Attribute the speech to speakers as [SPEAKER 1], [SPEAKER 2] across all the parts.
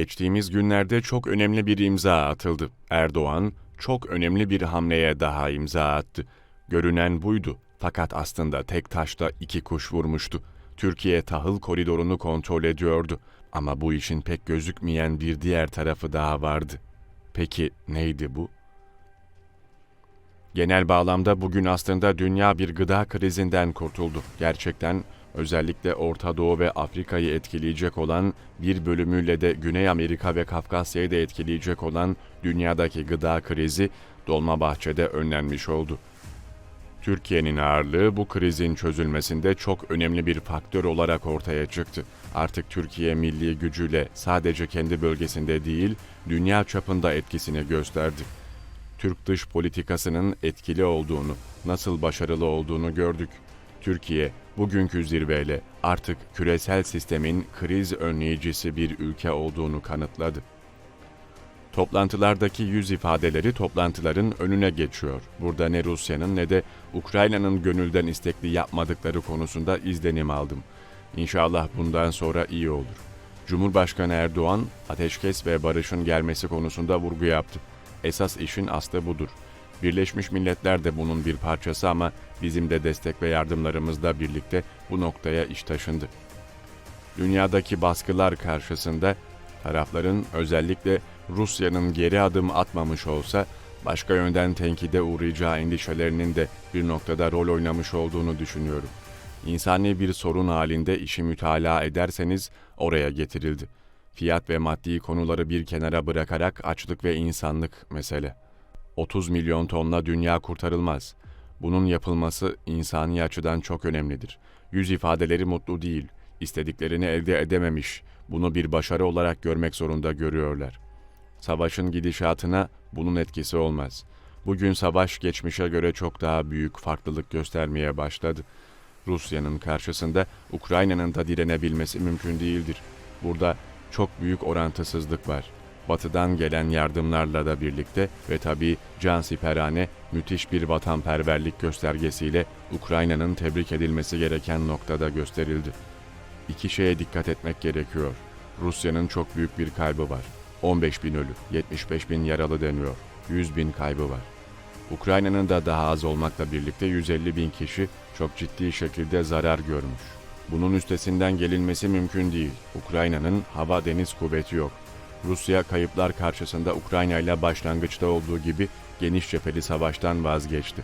[SPEAKER 1] Geçtiğimiz günlerde çok önemli bir imza atıldı. Erdoğan çok önemli bir hamleye daha imza attı. Görünen buydu. Fakat aslında tek taşta iki kuş vurmuştu. Türkiye tahıl koridorunu kontrol ediyordu. Ama bu işin pek gözükmeyen bir diğer tarafı daha vardı. Peki neydi bu? Genel bağlamda bugün aslında dünya bir gıda krizinden kurtuldu. Gerçekten özellikle Orta Doğu ve Afrika'yı etkileyecek olan bir bölümüyle de Güney Amerika ve Kafkasya'yı da etkileyecek olan dünyadaki gıda krizi Dolmabahçe'de önlenmiş oldu. Türkiye'nin ağırlığı bu krizin çözülmesinde çok önemli bir faktör olarak ortaya çıktı. Artık Türkiye milli gücüyle sadece kendi bölgesinde değil, dünya çapında etkisini gösterdi. Türk dış politikasının etkili olduğunu, nasıl başarılı olduğunu gördük. Türkiye bugünkü zirveyle artık küresel sistemin kriz önleyicisi bir ülke olduğunu kanıtladı. Toplantılardaki yüz ifadeleri toplantıların önüne geçiyor. Burada ne Rusya'nın ne de Ukrayna'nın gönülden istekli yapmadıkları konusunda izlenim aldım. İnşallah bundan sonra iyi olur. Cumhurbaşkanı Erdoğan ateşkes ve barışın gelmesi konusunda vurgu yaptı. Esas işin aslı budur. Birleşmiş Milletler de bunun bir parçası ama bizim de destek ve yardımlarımızla birlikte bu noktaya iş taşındı. Dünyadaki baskılar karşısında tarafların özellikle Rusya'nın geri adım atmamış olsa başka yönden tenkide uğrayacağı endişelerinin de bir noktada rol oynamış olduğunu düşünüyorum. İnsani bir sorun halinde işi mütalaa ederseniz oraya getirildi. Fiyat ve maddi konuları bir kenara bırakarak açlık ve insanlık mesele. 30 milyon tonla dünya kurtarılmaz. Bunun yapılması insani açıdan çok önemlidir. Yüz ifadeleri mutlu değil, istediklerini elde edememiş, bunu bir başarı olarak görmek zorunda görüyorlar. Savaşın gidişatına bunun etkisi olmaz. Bugün savaş geçmişe göre çok daha büyük farklılık göstermeye başladı. Rusya'nın karşısında Ukrayna'nın da direnebilmesi mümkün değildir. Burada çok büyük orantısızlık var. Batıdan gelen yardımlarla da birlikte ve tabii cansiperane müthiş bir vatanperverlik göstergesiyle Ukrayna'nın tebrik edilmesi gereken noktada gösterildi. İki şeye dikkat etmek gerekiyor. Rusya'nın çok büyük bir kaybı var. 15 bin ölü, 75 bin yaralı deniyor. 100 bin kaybı var. Ukrayna'nın da daha az olmakla birlikte 150 bin kişi çok ciddi şekilde zarar görmüş. Bunun üstesinden gelinmesi mümkün değil. Ukrayna'nın hava deniz kuvveti yok. Rusya kayıplar karşısında Ukrayna ile başlangıçta olduğu gibi geniş cepheli savaştan vazgeçti.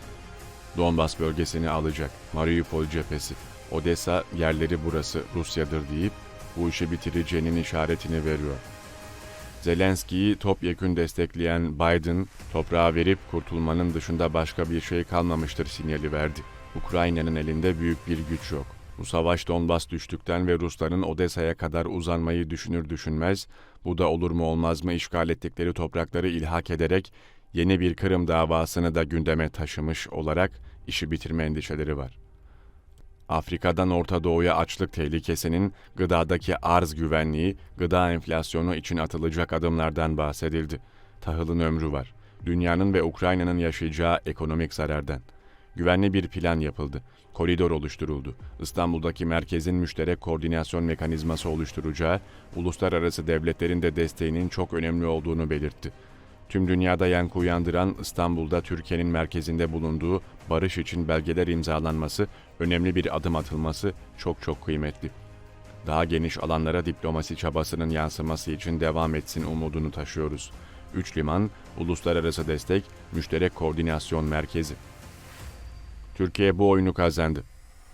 [SPEAKER 1] Donbas bölgesini alacak. Mariupol cephesi. Odessa yerleri burası Rusya'dır deyip bu işi bitireceğinin işaretini veriyor. Zelenski'yi topyekün destekleyen Biden, toprağa verip kurtulmanın dışında başka bir şey kalmamıştır sinyali verdi. Ukrayna'nın elinde büyük bir güç yok. Bu savaş Donbas düştükten ve Rusların Odessa'ya kadar uzanmayı düşünür düşünmez, bu da olur mu olmaz mı işgal ettikleri toprakları ilhak ederek yeni bir Kırım davasını da gündeme taşımış olarak işi bitirme endişeleri var. Afrika'dan Orta Doğu'ya açlık tehlikesinin gıdadaki arz güvenliği, gıda enflasyonu için atılacak adımlardan bahsedildi. Tahılın ömrü var. Dünyanın ve Ukrayna'nın yaşayacağı ekonomik zarardan. Güvenli bir plan yapıldı. Koridor oluşturuldu. İstanbul'daki merkezin müşterek koordinasyon mekanizması oluşturacağı, uluslararası devletlerin de desteğinin çok önemli olduğunu belirtti. Tüm dünyada yankı uyandıran İstanbul'da Türkiye'nin merkezinde bulunduğu barış için belgeler imzalanması, önemli bir adım atılması çok çok kıymetli. Daha geniş alanlara diplomasi çabasının yansıması için devam etsin umudunu taşıyoruz. Üç liman, uluslararası destek, müşterek koordinasyon merkezi. Türkiye bu oyunu kazandı.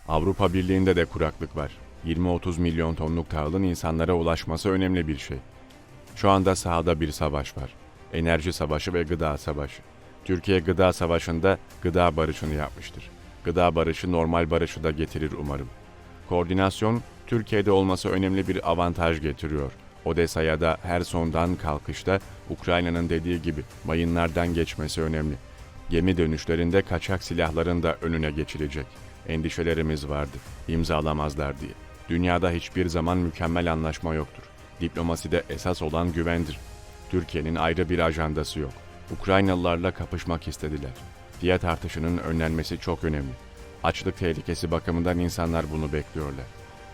[SPEAKER 1] Avrupa Birliği'nde de kuraklık var. 20-30 milyon tonluk tahılın insanlara ulaşması önemli bir şey. Şu anda sahada bir savaş var. Enerji savaşı ve gıda savaşı. Türkiye gıda savaşında gıda barışını yapmıştır. Gıda barışı normal barışı da getirir umarım. Koordinasyon Türkiye'de olması önemli bir avantaj getiriyor. Odessa'ya da her sondan kalkışta Ukrayna'nın dediği gibi mayınlardan geçmesi önemli. Gemi dönüşlerinde kaçak silahların da önüne geçilecek. Endişelerimiz vardı. İmzalamazlar diye. Dünyada hiçbir zaman mükemmel anlaşma yoktur. Diplomaside esas olan güvendir. Türkiye'nin ayrı bir ajandası yok. Ukraynalılarla kapışmak istediler. Fiyat artışının önlenmesi çok önemli. Açlık tehlikesi bakımından insanlar bunu bekliyorlar.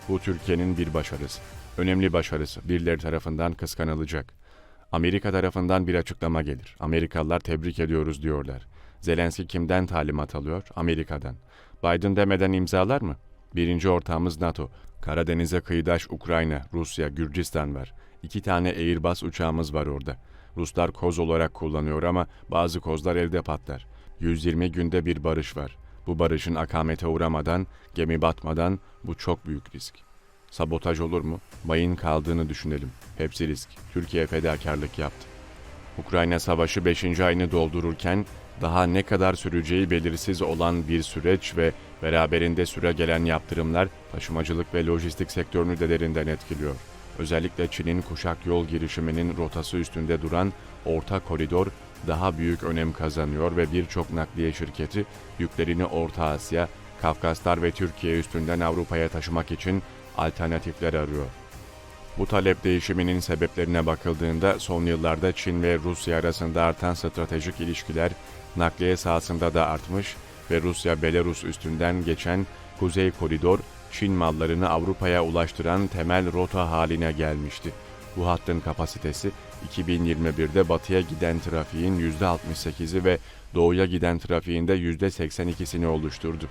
[SPEAKER 1] Bu Türkiye'nin bir başarısı. Önemli başarısı. Birileri tarafından kıskanılacak. Amerika tarafından bir açıklama gelir. Amerikalılar tebrik ediyoruz diyorlar. Zelenski kimden talimat alıyor? Amerika'dan. Biden demeden imzalar mı? Birinci ortağımız NATO. Karadeniz'e kıyıdaş Ukrayna, Rusya, Gürcistan var. İki tane Airbus uçağımız var orada. Ruslar koz olarak kullanıyor ama bazı kozlar elde patlar. 120 günde bir barış var. Bu barışın akamete uğramadan, gemi batmadan bu çok büyük risk. Sabotaj olur mu? Mayın kaldığını düşünelim. Hepsi risk. Türkiye fedakarlık yaptı. Ukrayna Savaşı 5. ayını doldururken daha ne kadar süreceği belirsiz olan bir süreç ve beraberinde süre gelen yaptırımlar taşımacılık ve lojistik sektörünü de derinden etkiliyor. Özellikle Çin'in kuşak yol girişiminin rotası üstünde duran orta koridor daha büyük önem kazanıyor ve birçok nakliye şirketi yüklerini Orta Asya, Kafkaslar ve Türkiye üstünden Avrupa'ya taşımak için alternatifler arıyor. Bu talep değişiminin sebeplerine bakıldığında son yıllarda Çin ve Rusya arasında artan stratejik ilişkiler nakliye sahasında da artmış ve Rusya-Belarus üstünden geçen Kuzey Koridor Çin mallarını Avrupa'ya ulaştıran temel rota haline gelmişti. Bu hattın kapasitesi 2021'de batıya giden trafiğin %68'i ve doğuya giden trafiğin de %82'sini oluşturdu.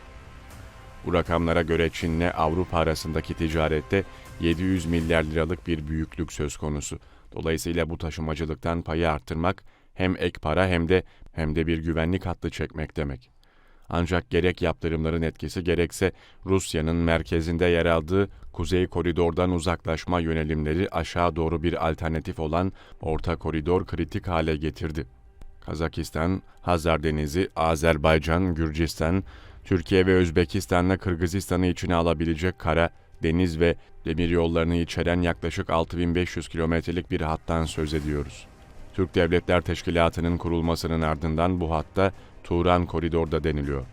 [SPEAKER 1] Bu rakamlara göre Çin'le Avrupa arasındaki ticarette 700 milyar liralık bir büyüklük söz konusu. Dolayısıyla bu taşımacılıktan payı arttırmak hem ek para hem de hem de bir güvenlik hattı çekmek demek. Ancak gerek yaptırımların etkisi gerekse Rusya'nın merkezinde yer aldığı Kuzey Koridor'dan uzaklaşma yönelimleri aşağı doğru bir alternatif olan Orta Koridor kritik hale getirdi. Kazakistan, Hazar Denizi, Azerbaycan, Gürcistan, Türkiye ve Özbekistan'la Kırgızistan'ı içine alabilecek kara, deniz ve demir yollarını içeren yaklaşık 6500 kilometrelik bir hattan söz ediyoruz. Türk Devletler Teşkilatı'nın kurulmasının ardından bu hatta Turan Koridor'da deniliyor.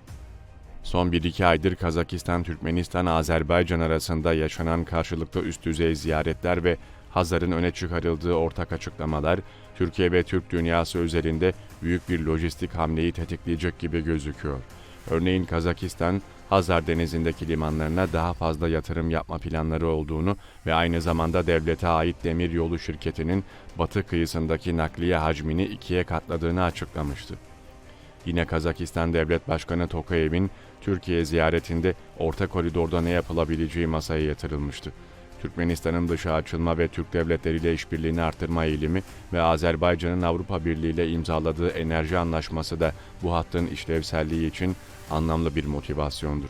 [SPEAKER 1] Son 1-2 aydır Kazakistan, Türkmenistan, Azerbaycan arasında yaşanan karşılıklı üst düzey ziyaretler ve Hazar'ın öne çıkarıldığı ortak açıklamalar, Türkiye ve Türk dünyası üzerinde büyük bir lojistik hamleyi tetikleyecek gibi gözüküyor. Örneğin Kazakistan, Hazar Denizi'ndeki limanlarına daha fazla yatırım yapma planları olduğunu ve aynı zamanda devlete ait demir yolu şirketinin batı kıyısındaki nakliye hacmini ikiye katladığını açıklamıştı. Yine Kazakistan Devlet Başkanı Tokayev'in Türkiye ziyaretinde orta koridorda ne yapılabileceği masaya yatırılmıştı. Türkmenistan'ın dışa açılma ve Türk devletleriyle işbirliğini artırma eğilimi ve Azerbaycan'ın Avrupa Birliği ile imzaladığı enerji anlaşması da bu hattın işlevselliği için anlamlı bir motivasyondur.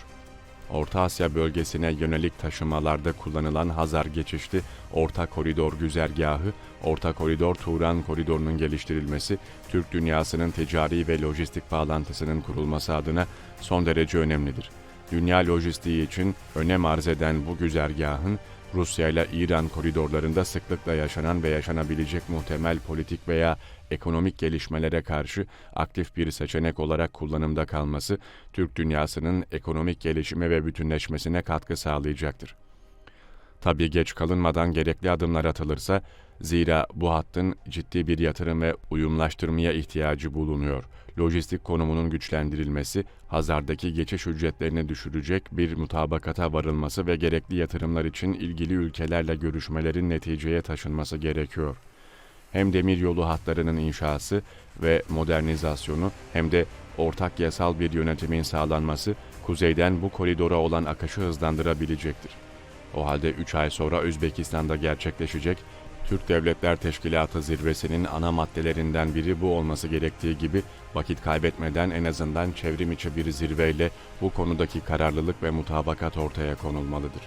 [SPEAKER 1] Orta Asya bölgesine yönelik taşımalarda kullanılan Hazar geçişli Orta Koridor güzergahı, Orta Koridor Turan koridorunun geliştirilmesi, Türk dünyasının ticari ve lojistik bağlantısının kurulması adına son derece önemlidir. Dünya lojistiği için önem arz eden bu güzergahın Rusya ile İran koridorlarında sıklıkla yaşanan ve yaşanabilecek muhtemel politik veya ekonomik gelişmelere karşı aktif bir seçenek olarak kullanımda kalması Türk dünyasının ekonomik gelişime ve bütünleşmesine katkı sağlayacaktır. Tabii geç kalınmadan gerekli adımlar atılırsa zira bu hattın ciddi bir yatırım ve uyumlaştırmaya ihtiyacı bulunuyor. Lojistik konumunun güçlendirilmesi, Hazar'daki geçiş ücretlerini düşürecek bir mutabakata varılması ve gerekli yatırımlar için ilgili ülkelerle görüşmelerin neticeye taşınması gerekiyor. Hem demiryolu hatlarının inşası ve modernizasyonu hem de ortak yasal bir yönetimin sağlanması kuzeyden bu koridora olan akışı hızlandırabilecektir. O halde 3 ay sonra Özbekistan'da gerçekleşecek Türk Devletler Teşkilatı zirvesinin ana maddelerinden biri bu olması gerektiği gibi vakit kaybetmeden en azından çevrim içi bir zirveyle bu konudaki kararlılık ve mutabakat ortaya konulmalıdır.